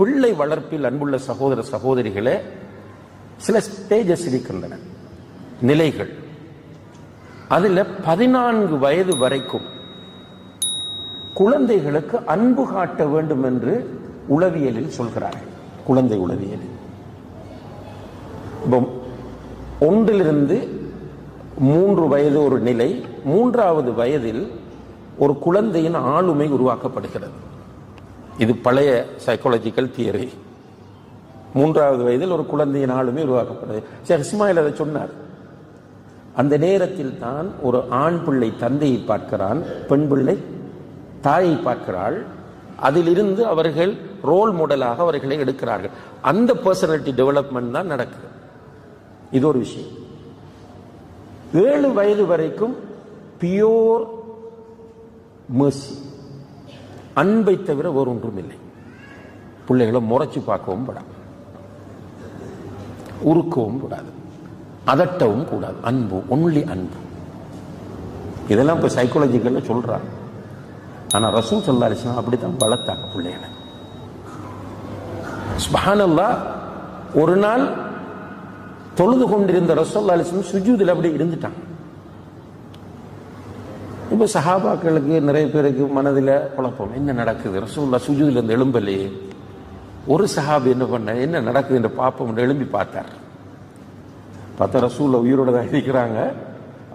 பிள்ளை வளர்ப்பில் அன்புள்ள சகோதர சகோதரிகளே சில ஸ்டேஜஸ் இருக்கின்றன. நிலைகள். அதில் பதினான்கு வயது வரைக்கும் குழந்தைகளுக்கு அன்பு காட்ட வேண்டும் என்று உளவியலில் சொல்கிறார்கள். குழந்தை உளவியலில். இப்போ ஒன்றிலிருந்து மூன்று வயது ஒரு நிலை மூன்றாவது வயதில் ஒரு குழந்தையின் ஆளுமை உருவாக்கப்படுகிறது. இது பழைய சைக்காலஜிக்கல் தியரி மூன்றாவது வயதில் ஒரு குழந்தையின் ஆளுமை உருவாக்கப்படுது. ஷேக் இஸ்மாயில் அதை சொன்னார். அந்த நேரத்தில் தான் ஒரு ஆண் பிள்ளை தந்தையை பார்க்கிறான் பெண் பிள்ளை தாயை பார்க்கிறாள். அதிலிருந்து அவர்கள் ரோல் மாடலாக அவர்களை எடுக்கிறார்கள். அந்த பர்சனாலிட்டி டெவலப்மெண்ட் தான் நடக்குது. இது ஒரு விஷயம். ஏழு வயது வரைக்கும் பியோர் mercy. அன்பை தவிர வேறு ஒன்றும் இல்லை பிள்ளைகளை முறைச்சு பார்க்கவும் படாது. உருக்கவும் கூடாது. அதட்டவும் கூடாது. அன்பு ஒன்லி அன்பு. இதெல்லாம் இப்போ சைக்காலஜிக்கல்ல சொல்றாங்க. ஆனால் ரசூல் சல்லா அப்படி தான் வளர்த்தாங்க பிள்ளைகளை. ஸ்பானல்லா ஒரு நாள் தொழுது கொண்டிருந்த ரசூல்லா அலிஸ்லாம் சுஜூதில் அப்படி இருந்துட்டாங்க. இப்போ சஹாபாக்களுக்கு நிறைய பேருக்கு மனதில் குழப்பம். என்ன நடக்குது? ரசூல்லா சுஜூதில் இருந்து எழும்பலையே ஒரு சஹாபி என்ன பண்ண? என்ன நடக்குது என்று பார்ப்போம் எழும்பி பார்த்தார். பார்த்தா ரசூல்ல உயிரோட தான் இருக்கிறாங்க.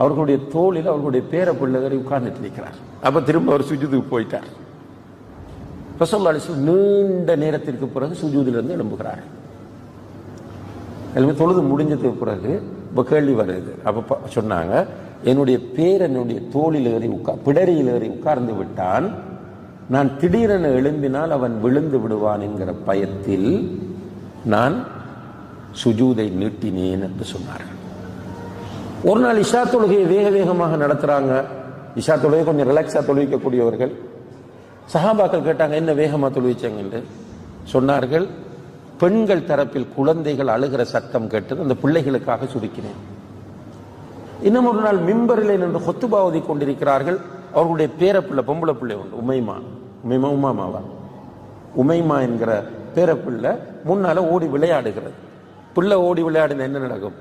அவர்களுடைய தோளில் அவர்களுடைய பேர பிள்ளைகளை உட்கார்ந்துட்டு நிற்கிறார் அப்ப திரும்ப அவர் சுஜூதுக்கு போயிட்டார். ரசூல்லா அலிஸ்லாம் நீண்ட நேரத்திற்கு பிறகு சுஜூதிலிருந்து எழும்புகிறார். எல்லாமே தொழுது முடிஞ்சதுக்கு பிறகு இப்போ கேள்வி வருது. அப்போ சொன்னாங்க என்னுடைய பேரனுடைய தோளில் ஏறி உட்கா பிடரியில் ஏறி உட்கார்ந்து விட்டான். நான் திடீரென எழும்பினால் அவன் விழுந்து விடுவான் என்கிற பயத்தில் நான் சுஜூதை நீட்டினேன் என்று சொன்னார்கள். ஒரு நாள் இஷா தொழுகையை வேக வேகமாக நடத்துறாங்க. இஷா தொழுகை கொஞ்சம் ரிலாக்ஸா தொழுவிக்கக்கூடியவர்கள். சஹாபாக்கள் கேட்டாங்க என்ன வேகமா தொழுவிச்சாங்க? என்று. சொன்னார்கள் பெண்கள் தரப்பில் குழந்தைகள் அழுகிற சத்தம் கேட்டது அந்த பிள்ளைகளுக்காக சுருக்கினேன். இன்னும் ஒரு நாள் மிம்பரில் நின்று கொத்துபா ஓதி கொண்டிருக்கிறார்கள். அவர்களுடைய பேரப்பிள்ளை பொம்பளை பிள்ளை உண்டு. Umaima Umaima உமாமாவா? உமைமா என்கிற பேரப்பிள்ளை முன்னால ஓடி விளையாடுகிறது. பிள்ளை ஓடி விளையாடின என்ன நடக்கும்?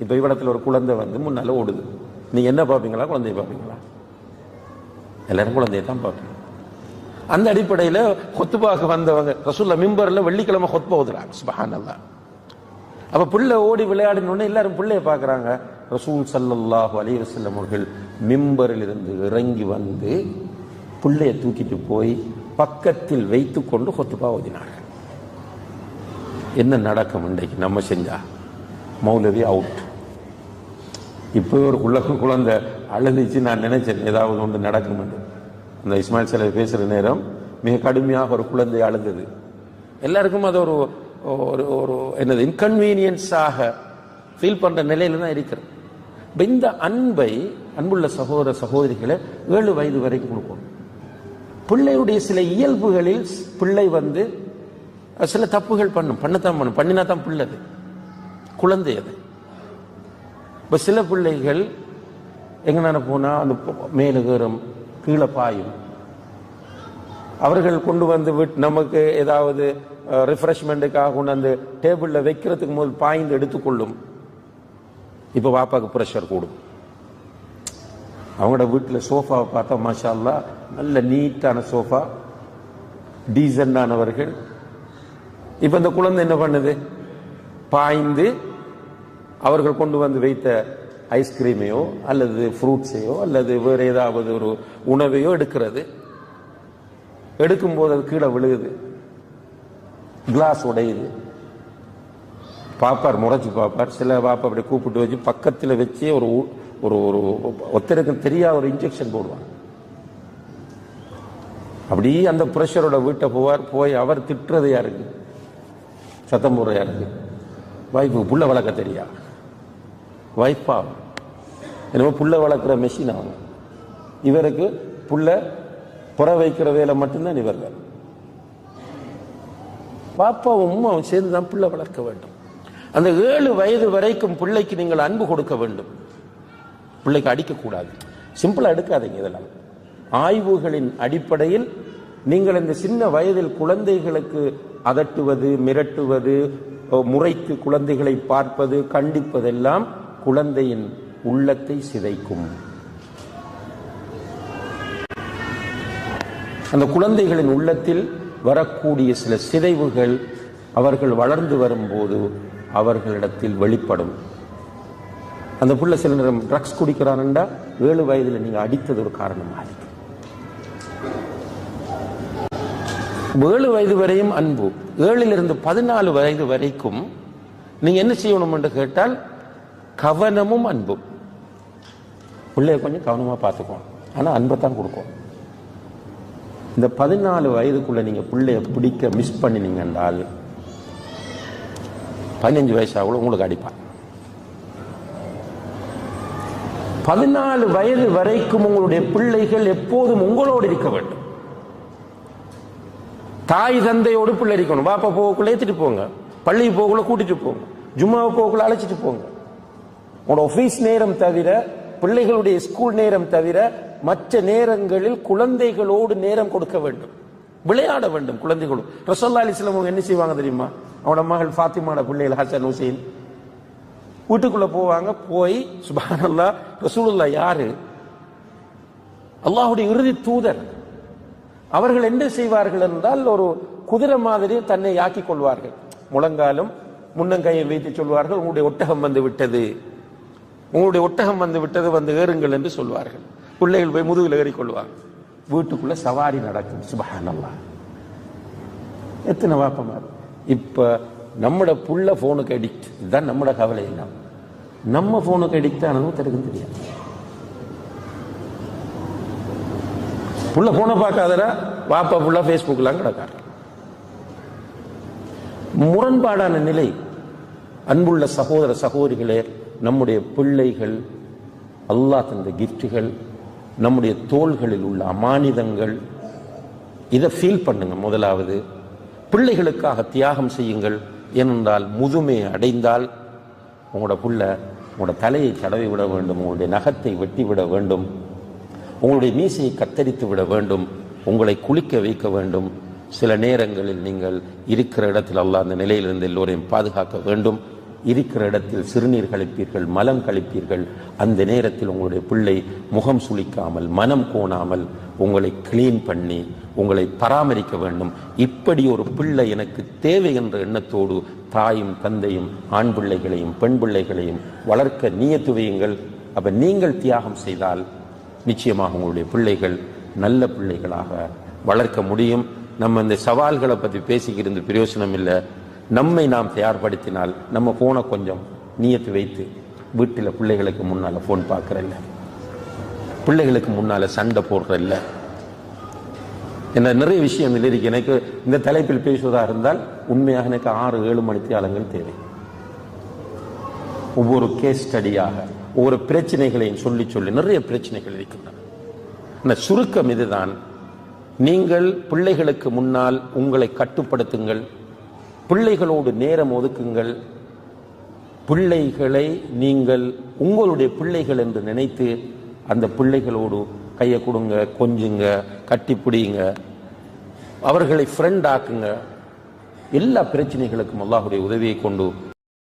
இப்போ இவ்விடத்தில் ஒரு குழந்தை வந்து முன்னால ஓடுது. நீ என்ன பார்ப்பீங்களா குழந்தைய பார்ப்பீங்களா எல்லாரும் குழந்தைய தான் பார்ப்பீங்க அந்த அடிப்படையில கொத்துபாக்கு வந்தவங்க ரசூல்லா மிம்பரில் வெள்ளிக்கிழமை கொத்து ஓதுறாங்க. சுபஹான் அப்ப பிள்ளை ஓடி விளையாடினோடனே எல்லாரும் பிள்ளைய பார்க்கறாங்க ரசூல் சல்லல்லாஹு அலி வசல்லம் அவர்கள் மிம்பரில் இருந்து இறங்கி வந்து பிள்ளையை தூக்கிட்டு போய் பக்கத்தில் வைத்து கொண்டு கொத்துப்பா ஓதினார்கள். என்ன நடக்கும் இன்றைக்கு? நம்ம செஞ்சா? மௌலவி அவுட் இப்போ ஒரு குள்ள குழந்தை அழுதுச்சு நான் நினைச்சேன் ஏதாவது ஒன்று நடக்கும் அந்த இஸ்மாயில் சிலை பேசுகிற நேரம் மிக கடுமையாக ஒரு குழந்தை அழுந்தது. எல்லாருக்கும் அது ஒரு ஒரு ஒரு என்னது இன்கன்வீனியன்ஸாக ஃபீல் பண்ணுற நிலையில தான் இருக்கிறது. இப்ப இந்த அன்பை அன்புள்ள சகோதர சகோதரிகளை ஏழு வயது வரைக்கும் கொடுக்கணும் பிள்ளையுடைய சில இயல்புகளில் பிள்ளை வந்து சில தப்புகள் பண்ணும். பண்ணத்தான் பண்ணும். பண்ணினா தான் பிள்ளை அது. குழந்தை அது. இப்போ சில பிள்ளைகள் எங்கனான போனால் அந்த மேலே மேல ஏறும் கீழே பாயும். அவர்கள் கொண்டு வந்து விட் நமக்கு ஏதாவது ரிஃப்ரெஷ்மெண்ட்டுக்காக கொண்டு வந்து டேபிளில் வைக்கிறதுக்கு முதல் பாய்ந்து எடுத்துக்கொள்ளும். இப்போ பாப்பாவுக்கு ப்ரெஷர் கூடும். அவங்களோட வீட்டில் சோஃபாவை பார்த்தா மாஷால்லா நல்ல நீட்டான சோஃபா டீசண்டானவர்கள் இப்போ இந்த குழந்தை என்ன பண்ணுது? பாய்ந்து அவர்கள் கொண்டு வந்து வைத்த ஐஸ்கிரீமையோ அல்லது ஃப்ரூட்ஸையோ அல்லது வேறு ஏதாவது ஒரு உணவையோ எடுக்கிறது. எடுக்கும்போது அது கீழே விழுகுது. கிளாஸ் உடையுது. பாப்பார் முறைச்சி பாப்பார். சில பாப்பா அப்படி கூப்பிட்டு வச்சு பக்கத்தில் வச்சு ஒரு ஒரு ஒரு ஒத்தருக்கு தெரியாத ஒரு இன்ஜெக்ஷன் போடுவாங்க. அப்படியே அந்த புரஷரோட வீட்டை போவார் போய் அவர் திட்டுறது யாருக்கு? சத்தம் போடுற யாருக்கு? வாய்ப்பு புள்ள வளர்க்க தெரியா? வைஃபா என்னமோ புள்ள வளர்க்குற மெஷின் ஆகும் இவருக்கு புள்ள புற வைக்கிற வேலை மட்டும்தான் இவர் பாப்பாவும் அவன் சேர்ந்து தான் பிள்ளை வளர்க்க வேண்டும். அந்த ஏழு வயது வரைக்கும் பிள்ளைக்கு நீங்கள் அன்பு கொடுக்க வேண்டும். பிள்ளைக்கு அடிக்கக்கூடாது. சிம்பிளா எடுக்காதீங்க இதெல்லாம். ஆய்வுகளின் அடிப்படையில் நீங்கள் இந்த சின்ன வயதில் குழந்தைகளுக்கு அதட்டுவது மிரட்டுவது முறைக்கு முறைத்து குழந்தைகளை பார்ப்பது கண்டிப்பதெல்லாம் குழந்தையின் உள்ளத்தை சிதைக்கும். அந்த குழந்தைகளின் உள்ளத்தில் வரக்கூடிய சில சிதைவுகள் அவர்கள் வளர்ந்து வரும்போது அவர்களிடத்தில் வெளிப்படும். அந்த புள்ள சில நேரம் ட்ரக்ஸ் குடிக்கிறான்டா ஏழு வயதில் நீங்கள் அடித்தது ஒரு காரணமாக இருக்கு. ஏழு வயது வரையும் அன்பு ஏழிலிருந்து பதினாலு வயது வரைக்கும் நீங்கள் என்ன செய்யணும் என்று கேட்டால் கவனமும் அன்பும். பிள்ளைய கொஞ்சம் கவனமாக பார்த்துக்கணும். ஆனால் அன்பை தான் கொடுக்கும். இந்த பதினாலு வயதுக்குள்ளே நீங்கள் பிள்ளைய பிடிக்க மிஸ் பண்ணினீங்க என்றால் பதினஞ்சு வயசு கூட உங்களுக்கு அடிப்பான். பதினாலு வயது வரைக்கும் உங்களுடைய பிள்ளைகள் எப்போதும் உங்களோடு இருக்க வேண்டும். தாய் தந்தையோடு பிள்ளை இருக்கணும். பாப்பா போகக்குள்ள ஏற்றிட்டு போங்க. பள்ளிக்கு போகக்குள்ள கூட்டிட்டு போங்க. ஜும்மா போகக்குள்ள அழைச்சிட்டு போங்க. உங்களோட ஆபீஸ் நேரம் தவிர பிள்ளைகளுடைய ஸ்கூல் நேரம் தவிர மற்ற நேரங்களில் குழந்தைகளோடு நேரம் கொடுக்க வேண்டும். விளையாட வேண்டும் குழந்தைகளோடு. ரசோல்லா அலிஸ்லாம் என்ன செய்வாங்க தெரியுமா? அவனோட மகள் ஃபாத்திமாட பிள்ளைகள் ஹசன் உசேன் வீட்டுக்குள்ள போவாங்க போய் சுபானல்லா ரசூலுல்லா யாரு? அல்லாஹுடைய இறுதி தூதர். அவர்கள் என்ன செய்வார்கள் என்றால் ஒரு குதிரை மாதிரி தன்னை ஆக்கிக் கொள்வார்கள். முழங்காலும் முன்னங்கையை வைத்து சொல்வார்கள் உங்களுடைய ஒட்டகம் வந்து விட்டது. உங்களுடைய ஒட்டகம் வந்து விட்டது வந்து ஏறுங்கள் என்று சொல்வார்கள். பிள்ளைகள் போய் முதுகில் ஏறிக்கொள்வாங்க வீட்டுக்குள்ள சவாரி நடக்கும் சுபஹானல்லாஹ் எத்தனை வாப்பமா இப்போ நம்மட புள்ள ஃபோனுக்கு அடிக்ட் இதுதான் நம்மட கவலை எல்லாம். நம்ம ஃபோனுக்கு அடிக்ட் ஆனதும் தருக்கும் தெரியாது. புள்ள ஃபோனை பார்க்காதடா வாப்பா புள்ள ஃபேஸ்புக்கெலாம் கிடக்காரு முரண்பாடான நிலை. அன்புள்ள சகோதர சகோதரிகளே நம்முடைய பிள்ளைகள் அல்லாஹ் தந்த கிஃப்ட்டுகள் நம்முடைய தோள்களில் உள்ள அமானிதங்கள் இதை ஃபீல் பண்ணுங்க முதலாவது. பிள்ளைகளுக்காக தியாகம் செய்யுங்கள் ஏனென்றால் முதுமை அடைந்தால் உங்களோட புள்ள உங்களோட தலையை தடவி விட வேண்டும் உங்களுடைய நகத்தை வெட்டி விட வேண்டும் உங்களுடைய மீசையை கத்தரித்து விட வேண்டும் உங்களை குளிக்க வைக்க வேண்டும். சில நேரங்களில் நீங்கள் இருக்கிற இடத்தில் அல்ல அந்த நிலையிலிருந்து எல்லோரையும் பாதுகாக்க வேண்டும். இருக்கிற இடத்தில் சிறுநீர் கழிப்பீர்கள் மலம் கழிப்பீர்கள். அந்த நேரத்தில் உங்களுடைய பிள்ளை முகம் சுளிக்காமல் மனம் கோணாமல் உங்களை கிளீன் பண்ணி உங்களை பராமரிக்க வேண்டும். இப்படி ஒரு பிள்ளை எனக்கு தேவை என்ற எண்ணத்தோடு தாயும் தந்தையும் ஆண் பிள்ளைகளையும் பெண் பிள்ளைகளையும் வளர்க்க நியத்து வையுங்கள். அப்ப நீங்கள் தியாகம் செய்தால் நிச்சயமாக உங்களுடைய பிள்ளைகள் நல்ல பிள்ளைகளாக வளர்க்க முடியும். நம்ம இந்த சவால்களை பற்றி பேசிக்கிருந்து பிரயோசனம் இல்லை. நம்மை நாம் தயார்படுத்தினால் நம்ம ஃபோனை கொஞ்சம் நீயத்து வைத்து வீட்டில் பிள்ளைகளுக்கு முன்னால் ஃபோன் பார்க்கறல்ல. பிள்ளைகளுக்கு முன்னால் சண்டை போடுறல்ல. என்ன நிறைய விஷயம் இதில் இருக்கு. எனக்கு இந்த தலைப்பில் பேசுவதாக இருந்தால் உண்மையாக எனக்கு ஆறு ஏழு மணித்தியாலங்கள் தேவை. ஒவ்வொரு கேஸ் ஸ்டடியாக ஒவ்வொரு பிரச்சனைகளையும் சொல்லி சொல்லி நிறைய பிரச்சனைகள் இருக்கின்றன. இந்த சுருக்கம் இதுதான். நீங்கள் பிள்ளைகளுக்கு முன்னால் உங்களை கட்டுப்படுத்துங்கள். பிள்ளைகளோடு நேரம் ஒதுக்குங்கள். பிள்ளைகளை நீங்கள் உங்களுடைய பிள்ளைகள் என்று நினைத்து அந்த பிள்ளைகளோடு கையை கொடுங்க கொஞ்சுங்க கட்டிப்பிடிங்க அவர்களை ஃப்ரெண்ட் ஆக்குங்க. எல்லா பிரச்சனைகளுக்கும் அல்லாஹுடைய உதவியை கொண்டு